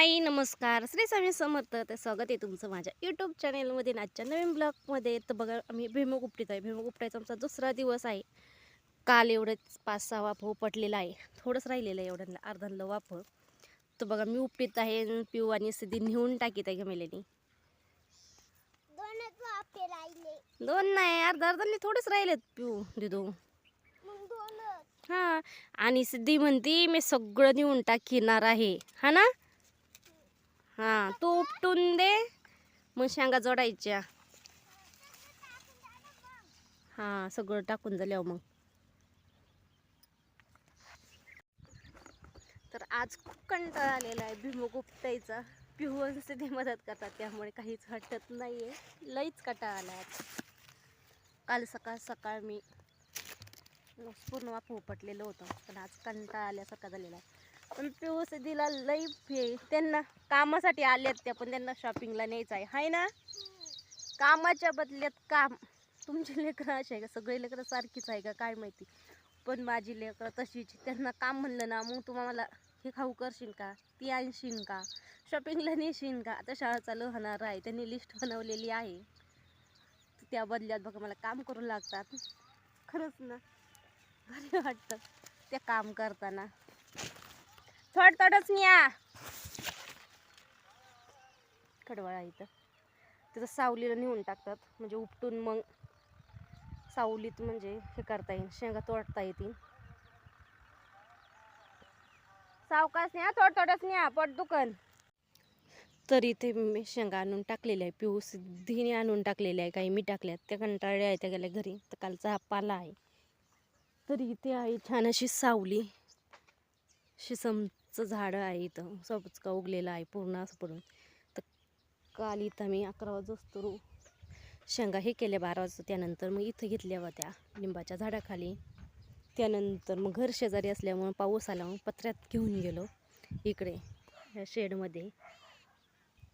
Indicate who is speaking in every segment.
Speaker 1: हाय नमस्कार. श्री स्वामी समर्थ. तर स्वागत आहे तुमचं माझ्या यूट्यूब चॅनेलमध्ये आजच्या नवीन ब्लॉगमध्ये तर बघा आम्ही उपटीत आहे. उपटायचा आमचा दुसरा दिवस आहे. काल एवढंच पाच सहा वाफ पटलेला आहे. थोडंच राहिलेलं आहे एवढं अर्धांलं वाफ. तर बघा मी उपटीत आहे पिऊ आणि सिद्धी नेऊन टाकीत आहे
Speaker 2: राहिले.
Speaker 1: दोन नाही अर्धा अर्धांनी थोडेच राहिलेत पिऊ दिदू. हां. आणि सिद्धी म्हणती मी सगळं नेऊन टाकीणार आहे. हा ना? हां तू उपटून दे. मग शेंगा जोडायच्या. हां सगळं टाकून झाल्यावर मग. तर आज खूप कंटाळा आलेला आहे भीमुख उपटायचा पिहू ते मदत करतात त्यामुळे काहीच हटत नाही आहे लईच कंटाळा आला आज. काल सकाळ सकाळ मी पूर्ण वाफ उपटलेलं होतं पण आज कंटाळा आल्यासारखा झालेला आहे. पण पिऊस दिला लई हे त्यांना कामासाठी आल्यात त्या पण त्यांना शॉपिंगला न्यायचं आहे. हाय ना? कामाच्या बदल्यात काम. तुमची लेकरं अशी आहे का? सगळी लेकरं सारखीच आहे का? काय माहिती? पण माझी लेकरं तशीच त्यांना काम म्हणलं ना मग तू मला हे खाऊ करशील का? ती आणशील का? शॉपिंगला नेशील का? आता शाळा चालू होणार आहे. त्यांनी लिस्ट बनवलेली आहे. त्या बदल्यात बघा मला काम करू लागतात. खरंच ना? भारी वाटतं. ते काम करताना. थोड थोडंच न्या. कडवळा इथं. तिथं सावलीला नेऊन टाकतात म्हणजे उपटून मग सावलीत म्हणजे हे करता येईल शेंगा तोडता येतील. सावकाच न्या थोड थोडंच न्या पट दुकान तर इथे मी शेंगा आणून टाकलेल्या आहे पिऊ सिद्धीने आणून टाकलेल्या आहे काही मी टाकल्यात. त्या कंटाळल्या आहे त्या गेल्या घरी तर कालचा हा पाला आहे. तर इथे आहे छान अशी सावली. चं झाडं आहे इथं. सबचका उगलेलं आहे पूर्ण असं पडून. तर काल इथं मी अकरा वाजता शेंगा हे केल्या बारा वाजता. त्यानंतर मग इथं घेतल्या होत्या लिंबाच्या झाडाखाली. त्यानंतर मग घर शेजारी असल्यामुळं पाऊस आला. मग पत्र्यात घेऊन गेलो इकडे या शेडमध्ये.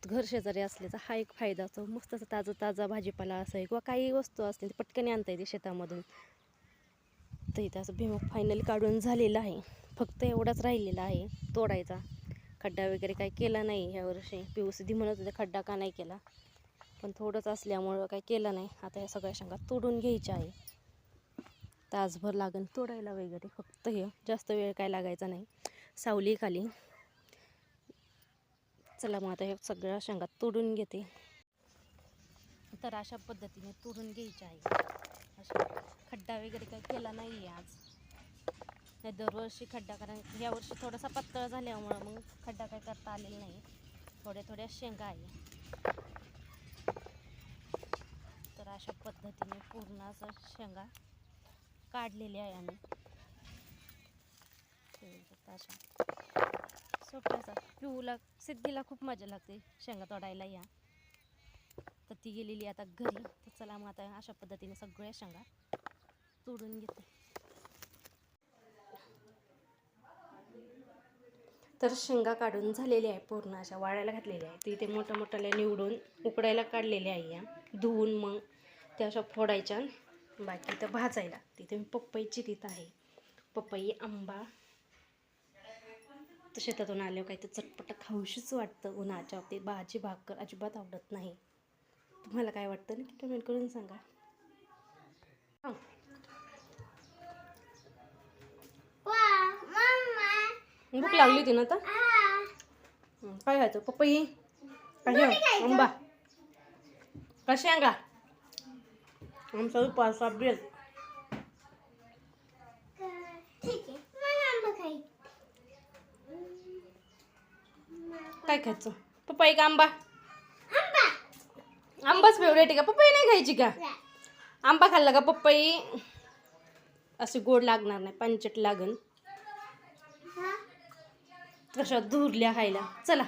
Speaker 1: घर शेजारी असल्याचा हा एक फायदा असतो. मस्त असं ताजं ताजा भाजीपाला असं किंवा काही वस्तू असतील पटकन आणता येते शेतामधून. तर इथं असं भीमक फायनली काढून झालेलं आहे. फक्त एवढाच राहिलेला आहे तोडायचा. खड्डा वगैरे काही केला नाही ह्या वर्षी. पिऊसिधी म्हणत होते खड्डा का नाही केला. पण थोडंच असल्यामुळं काही केलं नाही. आता या सगळ्या शंका तोडून घ्यायच्या आहे. तासभर लागेल तोडायला वगैरे. फक्त हे जास्त वेळ काय लागायचा नाही. सावली खाली. चला मग आता हे सगळ्या शेंगा तोडून घेते. तर अशा पद्धतीने तोडून घ्यायच्या आहे. अशा खड्डा वगैरे काही केला नाही आहे आज. नाही दरवर्षी खड्डा कारण या वर्षी थोडासा पातळ झाल्यामुळं मग खड्डा काही करता आलेला नाही. थोड्या थोड्या शेंगा आहे. तर अशा पद्धतीने पूर्ण असं शेंगा काढलेल्या आहे आम्ही. अशा सोप्याचा पिऊला सिद्धीला खूप मजा लागते शेंगा तोडायला या. तर ती गेलेली आता घरी. तर चला मग आता अशा पद्धतीने सगळ्या शेंगा तोडून घेते. तर शेंगा काढून झालेल्या आहे पूर्ण अशा वाळायला घातलेल्या आहे तिथे मोठ्या मोठ्याला निवडून उकडायला काढलेल्या आहे या. धुवून मग त्या अशा फोडायच्या बाकी तर भाजायला. तिथे मी पपई चिरीत आहे. पपई आंबा. तर शेतातून आल्यावर काही तर चटपट खाऊशीच वाटतं उन्हाच्या. बाबतीत भाजी भाकर अजिबात आवडत नाही. तुम्हाला काय वाटतं नक्की कमेंट करून सांगा. भूक लागली होती ना आता? हं, काय खायचं? पपई? काय आंबा. का शेंगा आमचा उपास
Speaker 2: आहे. खाई
Speaker 1: काय खायचं? पपई का आंबा?
Speaker 2: आंबा.
Speaker 1: आंबाच फेवरेट आहे का? पपई नाही खायची का? आंबा खाल्ला का पपई? अशी गोड लागणार नाही पंचट लागन.
Speaker 2: हा
Speaker 1: कशा दूरल्या खायला चला.